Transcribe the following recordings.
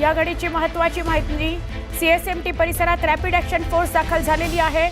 या घडीची महत्वाची माहिती सीएसएमटी परिसरात रॅपिड ॲक्शन फोर्स दाखल झालेली आहे.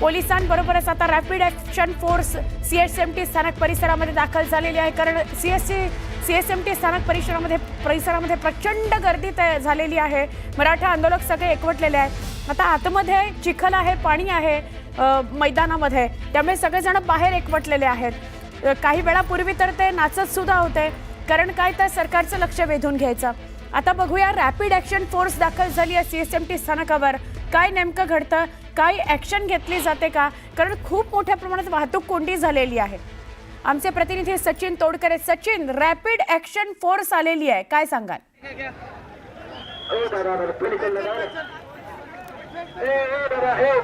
पोलिसांबरोबरच आता रॅपिड ॲक्शन फोर्स सीएसएमटी स्थानक परिसरामध्ये दाखल झालेली आहे. कारण सीएससी सीएसएमटी स्थानक परिसरामध्ये परिसरामध्ये प्रचंड गर्दी तया- झालेली आहे. मराठा आंदोलक सगळे एकवटलेले आहेत. आता आतमध्ये चिखल आहे पाणी आहे मैदानामध्ये. त्यामुळे सगळेजण बाहेर एकवटलेले आहेत. काही वेळापूर्वी तर ते नाचत सुद्धा होते. कारण काय तर सरकारचं लक्ष वेधून घ्यायचं. आता बघूया रॅपिड ऍक्शन फोर्स दाखल झाली आहे सीएसएमटी स्थानकावर. काय नेमकं घडतं? काय ऍक्शन घेतली जाते का? कारण खूप मोठ्या प्रमाणात वाहतूक कोंडी झालेली आहे. आमचे प्रतिनिधी Sachin Todkare Sachin rapid action force आलेली आहे. काय सांगाल?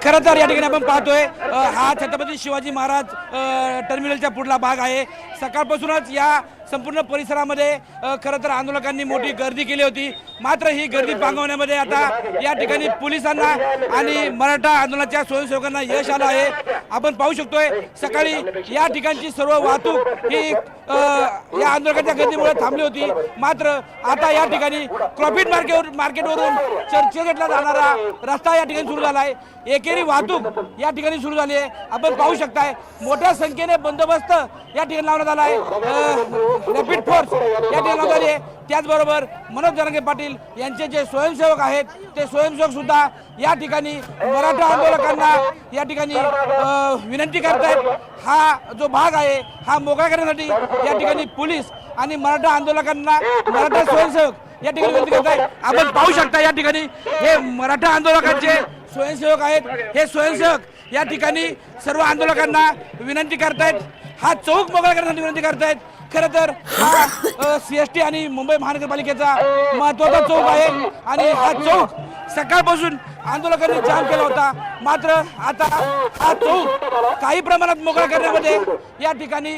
खरं तर या ठिकाणी आपण पाहतोय हा छत्रपती शिवाजी महाराज टर्मिनलच्या पुढला भाग आहे. सकाळपासूनच या संपूर्ण परिसरामध्ये खरं तर आंदोलकांनी मोठी गर्दी केली होती. मात्र ही गर्दी पांगवण्यामध्ये आता या ठिकाणी पोलिसांना आणि मराठा आंदोलनाच्या स्वयंसेवकांना यश आलं आहे. आपण पाहू शकतोय सकाळी या ठिकाणची सर्व वाहतूक ही या आंदोलकांच्या गर्दीमुळे थांबली होती. मात्र आता या ठिकाणी क्रॉफिट मार्केट मार्केटवरून चर्चगेटला जाणारा रस्ता या ठिकाणी सुरू झाला आहे. एकेरी वाहतूक या ठिकाणी सुरू झाली आहे. आपण पाहू शकताय मोठ्या संख्येने बंदोबस्त या ठिकाणी लावण्यात आला आहे. रॅपिड फोर्स या ठिकाणी आहे त्याचबरोबर मनोज जरांगे पाटील यांचे जे स्वयंसेवक आहेत ते स्वयंसेवक सुद्धा या ठिकाणी मराठा आंदोलकांना या ठिकाणी विनंती करतायत. हा जो भाग आहे हा मोकळा करण्यासाठी या ठिकाणी पोलीस आणि मराठा आंदोलकांना मराठा स्वयंसेवक या ठिकाणी विनंती करतायत. आपण पाहू शकता या ठिकाणी हे मराठा आंदोलकांचे स्वयंसेवक आहेत. हे स्वयंसेवक या ठिकाणी सर्व आंदोलकांना विनंती करतायत. हा चौक मोकळा करण्यासाठी विनंती करतायत. खरं तर हा सी एस टी आणि मुंबई महानगरपालिकेचा महत्त्वाचा चौक आहे. आणि हा चौक सकाळपासून आंदोलकांनी जाम केला होता. मात्र आता हा चौक काही प्रमाणात मोकळा करण्यामध्ये या ठिकाणी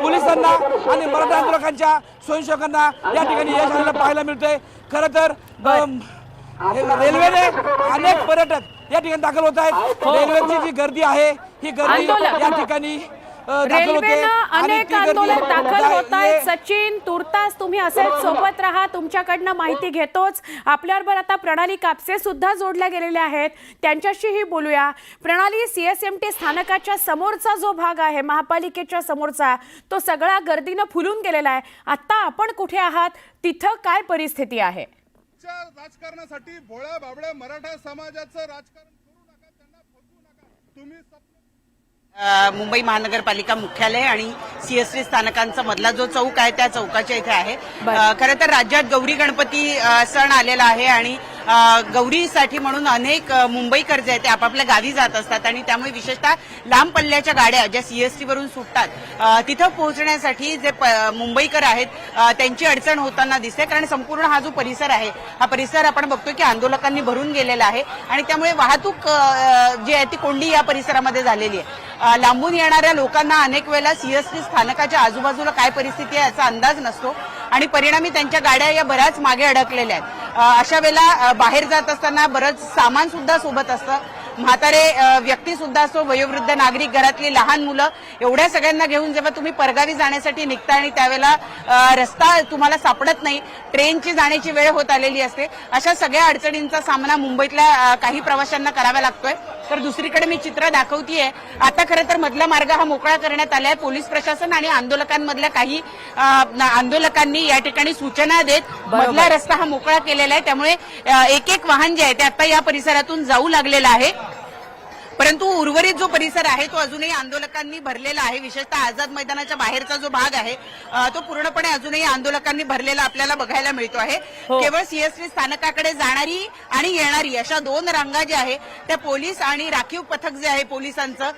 पोलिसांना आणि मराठा आंदोलकांच्या स्वयंसेवकांना या ठिकाणी यश आलेलं पाहायला मिळतंय. खरं तर हे रेल्वेने अनेक पर्यटक या ठिकाणी दाखल होत आहेत. रेल्वेची जी गर्दी आहे ही गर्दी. या ठिकाणी दाखल होते. अनेक आंदोलक दाखल होत आहेत. सचिन तुर्तास तुम्ही असेच सोबत राहा. तुमच्याकडनं माहिती घेतोच. आपल्याबरोबर आता प्रणाली कापसे सुद्धा जोडल्या गेलेल्या आहेत. त्यांच्याशीही बोलूया. प्रणाली सीएसएमटी स्थानकाच्या समोरचा जो भाग आहे महापालिकेच्या समोरचा तो सगळा गर्दीनं फुलून गेलेला आहे. आता आपण कुठे आहात? तिथं काय परिस्थिती आहे? राजकारणासाठी भोळ्या बाबड्या मराठा समाजाचं राजकारण करू नका त्यांना फसवू नका. तुम्ही मुंबई महानगरपालिका मुख्यालय आणि सीएसटी स्थानकांचा मधला जो चौक आहे त्या चौकाच्या इथे आहे. खरं तर राज्यात गौरी गणपती सण आलेला आहे आणि गौरीसाठी म्हणून अनेक मुंबईकर जे आहेत ते आपापल्या गावी जात असतात आणि त्यामुळे विशेषतः लांब पल्ल्याच्या गाड्या ज्या सीएसटी वरून सुटतात तिथं पोहोचण्यासाठी जे मुंबईकर आहेत त्यांची अडचण होताना दिसते. कारण संपूर्ण हा जो परिसर आहे हा परिसर आपण बघतो की आंदोलकांनी भरून गेलेला आहे आणि त्यामुळे वाहतूक जी आहे ती कोंडी या परिसरामध्ये झालेली आहे. लांबून येणाऱ्या लोकांना अनेक वेळेला सीएसटी स्थानकाच्या आजूबाजूला काय परिस्थिती आहे याचा अंदाज नसतो. आणि परिणामी त्यांच्या गाड्या या बऱ्याच मागे अडकलेल्या आहेत. अशा वेळेला बाहेर जात असताना बरंच सामान सुद्धा सोबत असतं. म्हातारे व्यक्ती सुद्धा असतो वयोवृद्ध नागरिक घरातली लहान मुलं एवढ्या सगळ्यांना घेऊन जेव्हा तुम्ही परगावी जाण्यासाठी निघता आणि त्यावेळेला रस्ता तुम्हाला सापडत नाही ट्रेनची जाण्याची वेळ होत आलेली असते अशा सगळ्या अडचणींचा सामना मुंबईतल्या काही प्रवाशांना करावा लागतोय. तर दुसरीकडे मी चित्र दाखवतीये. आता खरं तर मधला मार्ग हा मोकळा करण्यात आलाय. पोलीस प्रशासन आणि आंदोलकांमधल्या काही आंदोलकांनी या ठिकाणी सूचना देत मधला रस्ता हा मोकळा केलेला आहे. त्यामुळे एक एक वाहन जे आहे ते आता या परिसरातून जाऊ लागलेलं आहे. परंतु उर्वरित जो परिसर आहे तो अजूनही आंदोलकांनी भरलेला आहे. विशेषतः आझाद मैदानाच्या बाहेरचा जो भाग आहे तो पूर्णपणे अजूनही आंदोलकांनी भरलेला आपल्याला बघायला मिळतो आहे. केवळ सीएसटी स्थानकाकडे जाणारी आणि येणारी अशा दोन रांगा ज्या आहे त्या पोलीस आणि राखीव पथक जे आहे पोलिसांचं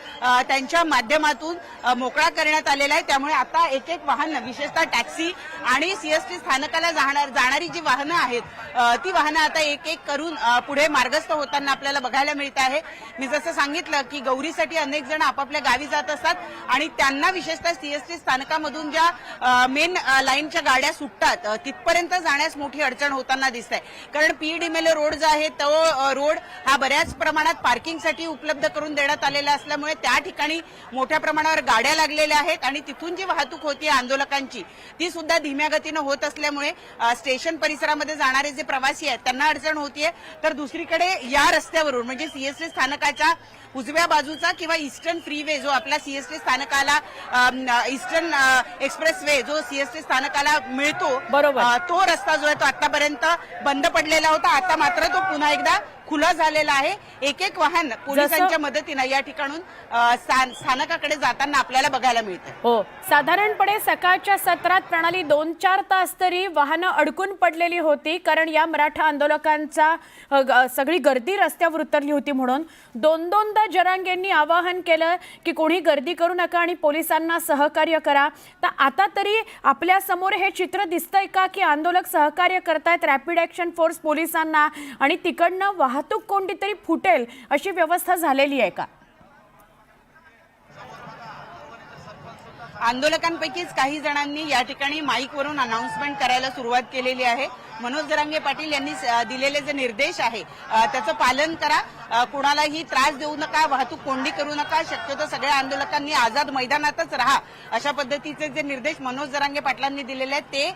त्यांच्या माध्यमातून मोकळा करण्यात आलेला आहे. त्यामुळे आता एक एक वाहन विशेषतः टॅक्सी आणि सीएसटी स्थानकाला जाणार जाणारी जी वाहनं आहेत ती वाहनं आता एक एक करून पुढे मार्गस्थ होताना आपल्याला बघायला मिळत आहे. मी जसं सांगितलं सांगितलं की गौरीसाठी अनेक जण आपापल्या गावी जात असतात आणि त्यांना विशेषतः सीएसटी स्थानकामधून ज्या मेन लाईनच्या गाड्या सुटतात तिथपर्यंत जाण्यास मोठी अडचण होताना दिसत आहे कारण पीडीमेले रोड जो आहे तो रोड हा बऱ्याच प्रमाणात पार्किंगसाठी उपलब्ध करून देण्यात आलेला असल्यामुळे त्या ठिकाणी मोठ्या प्रमाणावर गाड्या लागलेल्या आहेत आणि तिथून जी वाहतूक होती आंदोलकांची ती सुद्धा धीम्या गतीनं होत असल्यामुळे स्टेशन परिसरामध्ये जाणारे जे प्रवासी आहेत त्यांना अडचण होतीये. तर दुसरीकडे या रस्त्यावरून म्हणजे सीएसटी स्थानकाच्या उजव्या बाजूचा किंवा ईस्टर्न फ्रीवे जो आपला सीएसटी स्थानकाला ईस्टर्न एक्सप्रेस वे जो सीएसटी स्थानकाला मिळतो बरोबर. तो रस्ता जो आहे तो आतापर्यंत बंद पडलेला होता आता मात्र तो पुन्हा एकदा खुला झालेला आहे. एक एक वाहन पोलिसांच्या मदतीनं या ठिकाणून स्थानकाकडे जाताना आपल्याला बघायला मिळतं हो. साधारणपणे सकाळच्या सत्रात प्रणाली दोन चार तास तरी वाहनं अडकून पडलेली होती कारण या मराठा आंदोलकांचा सगळी गर्दी रस्त्यावर उतरली होती म्हणून. दोन दोनदा जरांगेंनी आवाहन केलं की कोणी गर्दी करू नका आणि पोलिसांना सहकार्य करा. तर आता तरी आपल्यासमोर हे चित्र दिसतंय का की आंदोलक सहकार्य करतायत रॅपिड ऍक्शन फोर्स पोलिसांना आणि तिकडनं वाहतूक कोणती तरी फुटेल अशी व्यवस्था झालेली आहे का? आंदोलकांपैकीच काही जणांनी या ठिकाणी माईकवरून अनाउन्समेंट करायला सुरुवात केलेली आहे. मनोज जरांगे पाटील यांनी दिलेले जे निर्देश आहे त्याचं पालन करा. कुणालाही त्रास देऊ नका वाहतूक कोंडी करू नका शक्यतो सगळ्या आंदोलकांनी आझाद मैदानातच राहा. अशा पद्धतीचे जे निर्देश मनोज जरांगे पाटलांनी दिलेले आहेत ते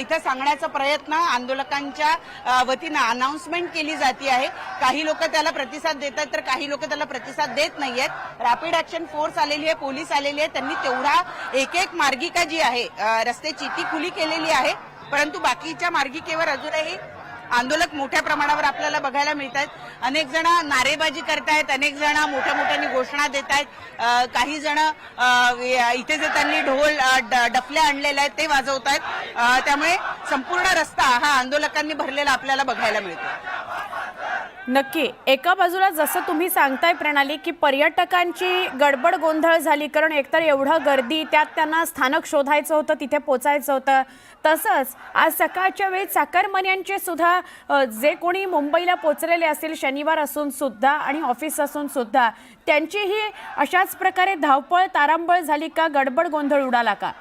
इथं सांगण्याचा प्रयत्न आंदोलकांच्या वतीनं अनाऊन्समेंट केली जाते आहे. काही लोक त्याला प्रतिसाद देतात तर काही लोक त्याला प्रतिसाद देत नाहीयेत. रॅपिड ऍक्शन फोर्स आलेली आहे पोलीस आलेली आहे त्यांनी तेवढा एक एक मार्गिका जी आहे रस्त्याची ती खुली केलेली आहे. परंतु बाकीच्या मार्गिकेवर अजूनही आंदोलक मोठ्या प्रमाणावर आपल्याला बघायला मिळत आहेत अनेक जण नारेबाजी करतायत अनेक जण मोठ्या मोठ्यानी घोषणा देत आहेत काही जण इथे जे त्यांनी ढोल डफल्या आणलेल्या आहेत ते वाजवत आहेत त्यामुळे संपूर्ण रस्ता हा आंदोलकांनी भरलेला आपल्याला बघायला मिळतो नक्की. एका बाजूला जसं तुम्ही सांगताय प्रणाली की पर्यटकांची गडबड गोंधळ झाली कारण एकतर एवढं गर्दी त्यात त्यांना स्थानक शोधायचं होतं तिथे पोचायचं होतं. तसंच आज सकाळच्या वेळी चाकरमान्यांचे सुद्धा जे कोणी मुंबईला पोचलेले असतील शनिवार असून सुद्धा आणि ऑफिस असून सुद्धा त्यांचीही अशाच प्रकारे धावपळ तारांबळ झाली का गडबड गोंधळ उडाला का?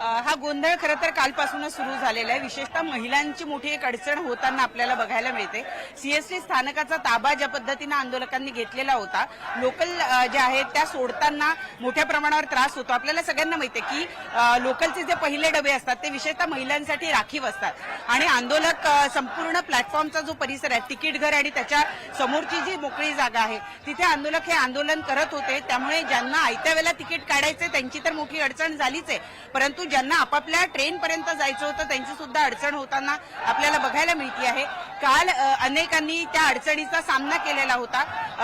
हा गोंधळ खरं तर कालपासूनच सुरू झालेला आहे. विशेषतः महिलांची मोठी एक अडचण होताना आपल्याला बघायला मिळते. सीएसटी स्थानकाचा ताबा ज्या पद्धतीनं आंदोलकांनी घेतलेला होता लोकल ज्या आहेत त्या सोडताना मोठ्या प्रमाणावर त्रास होतो. आपल्याला सगळ्यांना माहिती आहे की लोकलचे जे पहिले डबे असतात ते विशेषतः महिलांसाठी राखीव असतात. आणि आंदोलक संपूर्ण प्लॅटफॉर्मचा जो परिसर आहे तिकीट घर आणि त्याच्या समोरची जी मोकळी जागा आहे तिथे आंदोलक हे आंदोलन करत होते. त्यामुळे ज्यांना आयत्या वेळेला तिकीट काढायचे त्यांची तर मोठी अडचण झालीच आहे. परंतु ज्यांना आपापल्या ट्रेन पर्यंत जायचं होतं त्यांची सुद्धा अडचण होताना आपल्याला बघायला मिळते आहे. काल अनेकांनी त्या अडचणीचा सामना केलेला होता.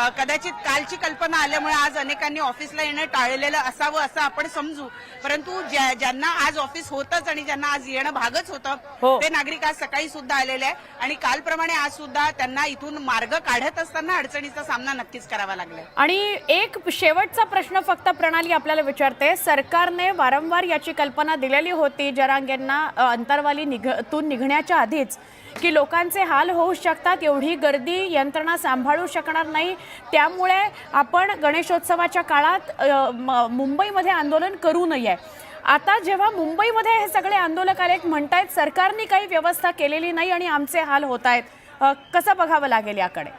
कदाचित कालची कल्पना आल्यामुळे आज अनेकांनी ऑफिसला येणं टाळलेलं असावं असं आपण समजू. परंतु ज्या- ज्यांना आज ऑफिस होतच आणि ज्यांना आज येणं भागच हो. होतं ते नागरिक आज सकाळी सुद्धा आलेले आहे आणि कालप्रमाणे आज सुद्धा त्यांना इथून मार्ग काढत असताना अडचणीचा सामना नक्कीच करावा लागलाय. आणि एक शेवटचा प्रश्न फक्त प्रणाली आपल्याला विचारते. सरकारने वारंवार याची कल्पना दिलेली होती जरांग यांना अंतरवाली निघतून निघण्याच्या आधीच की लोकांचे हाल होऊ शकतात एवढी गर्दी यंत्रणा सांभाळू शकणार नाही. त्यामुळे आपण गणेशोत्सवाच्या काळात म- मुंबईमध्ये आंदोलन करू नये. आता जेव्हा मुंबईमध्ये हे सगळे आंदोलक आले म्हणतायत सरकारने काही व्यवस्था केलेली नाही आणि आमचे हाल होत आहेत कसं बघावं लागेल याकडे?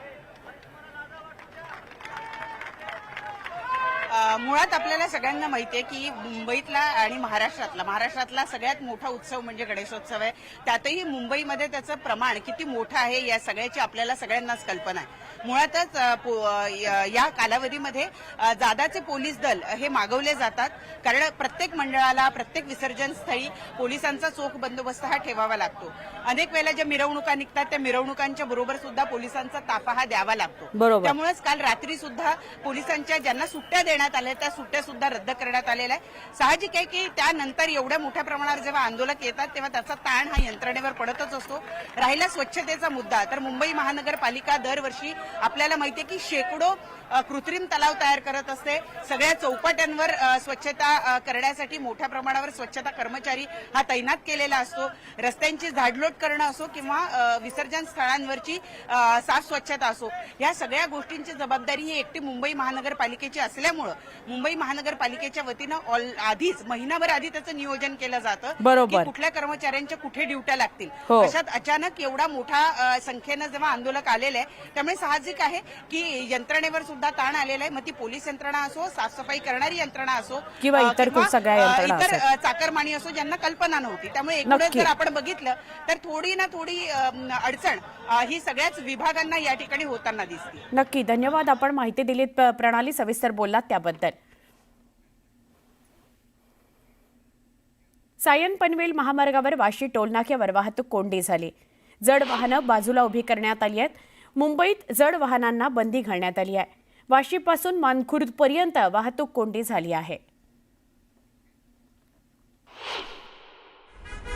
मुळात आपल्याला सगळ्यांना माहितीये की मुंबईतला आणि महाराष्ट्रातला महाराष्ट्रातला सगळ्यात मोठा उत्सव म्हणजे गणेशोत्सव आहे. त्यातही मुंबईमध्ये त्याचं प्रमाण किती मोठं आहे या सगळ्याची आपल्याला सगळ्यांनाच कल्पना आहे. मुळातच य- कालावधीमध्ये जादाचे पोलीस दल हे मागवले जातात. कारण प्रत्येक मंडळाला प्रत्येक विसर्जन स्थळी पोलिसांचा चोख बंदोबस्त हा ठेवावा लागतो. अनेक वेळेला ज्या मिरवणुका निघतात त्या मिरवणुकांच्या बरोबर सुद्धा पोलिसांचा ताफा हा द्यावा लागतो. त्यामुळेच काल रात्री सुद्धा पोलिसांच्या ज्यांना सुट्ट्या देण्यात आल्या त्या सुट्ट्या सुद्धा रद्द करण्यात आलेल्या आहे साहजिक आहे की त्यानंतर एवढ्या मोठ्या प्रमाणावर जेव्हा आंदोलक येतात तेव्हा त्याचा ताण हा यंत्रणेवर पडतच असतो. राहिला स्वच्छतेचा मुद्दा तर मुंबई महानगरपालिका दरवर्षी आपल्याला माहिती आहे की शेकडो कृत्रिम तलाव तयार करत असते. सगळ्या चौपाट्यांवर स्वच्छता करण्यासाठी मोठ्या प्रमाणावर स्वच्छता कर्मचारी हा तैनात केलेला असतो. रस्त्यांची झाडलोट करणं असो किंवा विसर्जन स्थळांवरची साफ स्वच्छता असो या सगळ्या गोष्टींची जबाबदारी ही एकटी मुंबई महानगरपालिकेची असल्यामुळं मुंबई महानगरपालिकेच्या वतीनं आधीच महिनाभर आधी त्याचं नियोजन केलं जातं बरोबर. की कुठल्या कर्मचाऱ्यांच्या कुठे ड्युट्या लागतील हो. अशात अचानक एवढा मोठा संख्येनं जेव्हा आंदोलक आलेले आहे त्यामुळे साहजिक आहे की यंत्रणेवर सुद्धा ताण आलेला आहे मग ती पोलीस यंत्रणा असो साफसफाई करणारी यंत्रणा असो किंवा इतर इतर असो. अ, चाकरमानी असो ज्यांना कल्पना नव्हती त्यामुळे एकूणच. जर आपण बघितलं तर थोडी ना थोडी अडचण ही सगळ्याच विभागांना या ठिकाणी होताना दिसते नक्की धन्यवाद आपण माहिती दिलीत प्रणाली सविस्तर बोललात त्याबद्दल सायन पनवेल महामार्गावर वाशी टोलनाक्यावर वाहतूक कोंडी झाली. जड वाहनं बाजूला उभी करण्यात आली आहेत. मुंबईत जड वाहनांना बंदी घालण्यात आली आहे. वाशीपासून मानखुर्दपर्यंत वाहतूक कोंडी झाली आहे.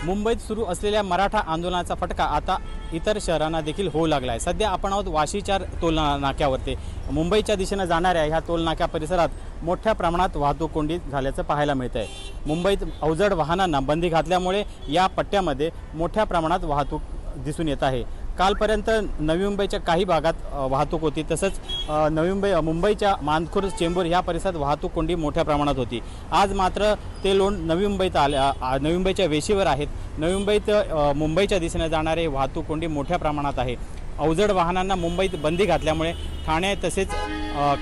मुंबईत सुरू असलेल्या मराठा आंदोलनाचा फटका आता इतर शहरांना देखील होऊ लागला आहे. सध्या आपण आहोत वाशीच्या टोल नाक्यावरती मुंबईच्या दिशेनं जाणाऱ्या ह्या टोलनाक्या परिसरात मोठ्या प्रमाणात वाहतूक कोंडी झाल्याचं पाहायला मिळत आहे मुंबईत अवजड वाहनांना बंदी घातल्यामुळे या पट्ट्यामध्ये मोठ्या प्रमाणात वाहतूक दिसून येत आहे. कालपर्यंत नवी मुंबईच्या काही भागात वाहतूक होती. तसंच नवी मुंबई मुंबईच्या मानखुर चेंबूर ह्या परिसरात वाहतूक कोंडी मोठ्या प्रमाणात होती. आज मात्र ते लोण नवी मुंबईत आल्या नवी मुंबईच्या वेशीवर आहेत. नवी मुंबईत मुंबईच्या दिशेने जाणारे वाहतूक कोंडी मोठ्या प्रमाणात आहे. अवजड वाहनांना मुंबईत बंदी घातल्यामुळे ठाणे तसेच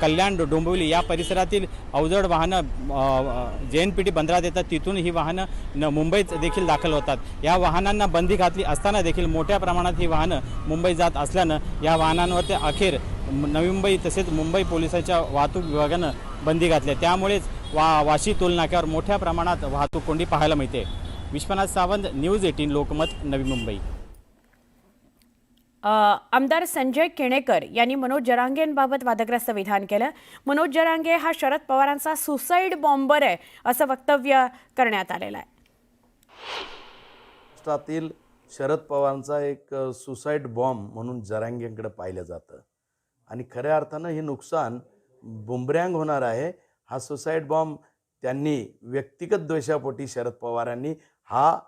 कल्याण डोंबिवली या परिसरातील अवजड वाहनं जे एन पी टी बंदरात येतात तिथून ही वाहनं न मुंबईत देखील दाखल होतात. या वाहनांना बंदी घातली असताना देखील मोठ्या प्रमाणात ही वाहनं मुंबईत जात असल्यानं या वाहनांवरती अखेर नवी मुंबई तसेच मुंबई पोलिसांच्या वाहतूक विभागानं बंदी घातली त्यामुळेच वा वाशी टोलनाक्यावर मोठ्या प्रमाणात वाहतूक कोंडी पाहायला मिळते. Vishwanath Sawant news eighteen Lokmat Navi Mumbai. आमदार संजय केणेकर यांनी मनोज जरांगेंबाबत वादग्रस्त विधान केलं. मनोज जरांगे हा शरद पवारांचा सुसाईड बॉम्बर आहे असं वक्तव्य करण्यात आलेलं आहे. महाराष्ट्रातील शरद पवारांचा एक सुसाईड बॉम्ब म्हणून जरांगेंकडे पाहिलं जातं. आणि खऱ्या अर्थानं हे नुकसान बुमरँग होणार आहे. हा सुसाईड बॉम्ब त्यांनी व्यक्तिगत द्वेषापोटी शरद पवारांनी हा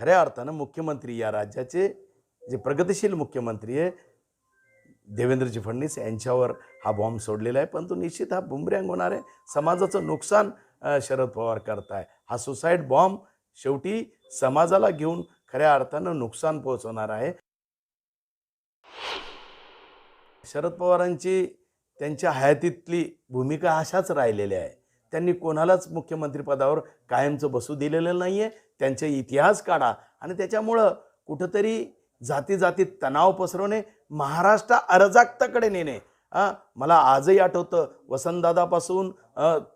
खऱ्या अर्थानं मुख्यमंत्री या राज्याचे जे प्रगतिशील मुख्यमंत्री आहे देवेंद्रजी फडणवीस यांच्यावर हा बॉम्ब सोडलेला आहे. परंतु निश्चित हा बुमरँग होणार आहे. समाजाचं नुकसान शरद पवार करताय. हा सुसाईड बॉम्ब शेवटी समाजाला घेऊन खऱ्या अर्थानं नुकसान पोहोचवणार आहे. शरद पवारांची त्यांच्या हयातीतली भूमिका अशाच राहिलेल्या आहे. त्यांनी कोणालाच मुख्यमंत्रीपदावर कायमचं बसू दिलेलं नाही आहे त्यांचे इतिहास काढा. आणि त्याच्यामुळं कुठंतरी जाती जातीत तणाव पसरवणे महाराष्ट्र अराजकताकडे नेणे. मला आजही आठवतं वसंतदादापासून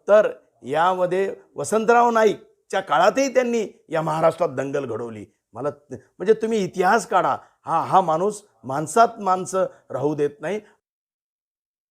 तर यामध्ये वसंतराव नाईकच्या काळातही त्यांनी या महाराष्ट्रात दंगल घडवली. मला म्हणजे तुम्ही इतिहास काढा. हा हा माणूस माणसात माणसं राहू देत नाही.